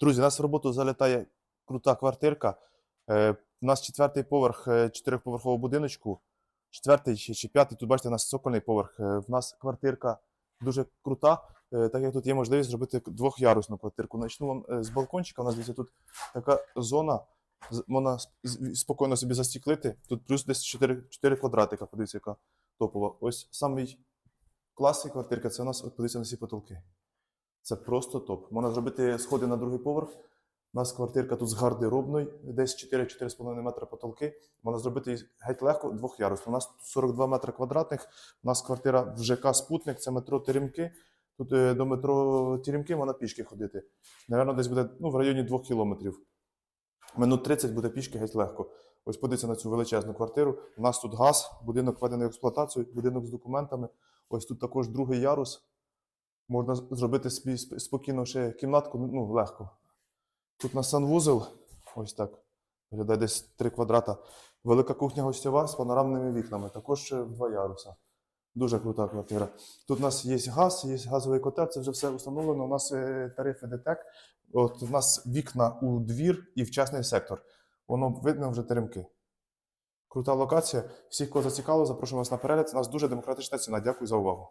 Друзі, нас в роботу залітає крута квартирка. Е, у нас четвертий поверх е, чотирьохповерхового будиночку. Четвертий чи, п'ятий, тут бачите, у нас цокольний поверх. Е, в нас квартирка дуже крута, так як тут є можливість зробити двохярусну квартирку. Начну вам з балкончика. У нас дивіться, тут така зона, можна спокійно собі застіклити. Тут плюс десь 4, 4 квадратика, подивіться, яка топова. Ось самий класний квартирка це у нас, подивіться на ці потолки. Це просто топ. Можна зробити сходи на другий поверх. У нас квартирка тут з гардеробною, десь 4-4,5 метри потолки. Можна зробити геть легко двохярусну. У нас тут 42 метри квадратних. У нас квартира в ЖК Спутник, це метро Теремки. Тут е, до метро Теремки можна пішки ходити. Навірно, десь буде ну, в районі 2 кілометрів. Минут 30 буде пішки геть легко. Ось подивіться на цю величезну квартиру. У нас тут газ, будинок введений в експлуатацію, будинок з документами. Ось тут також другий ярус. Можна зробити собі спокійно ще кімнатку, ну, легко. Тут у нас санвузол, ось так. Виглядає десь 3 квадрата. Велика кухня гостьова з панорамними вікнами, також два яруса. Дуже крута квартира. Тут у нас є газ, є газовий котел, це вже все встановлено. У нас е, тарифи ДТЕК. От у нас вікна у двір і в частний сектор. Воно видно вже теремки. Крута локація. Всіх, кого зацікавило, запрошуємо вас на перегляд. У нас дуже демократична ціна. Дякую за увагу.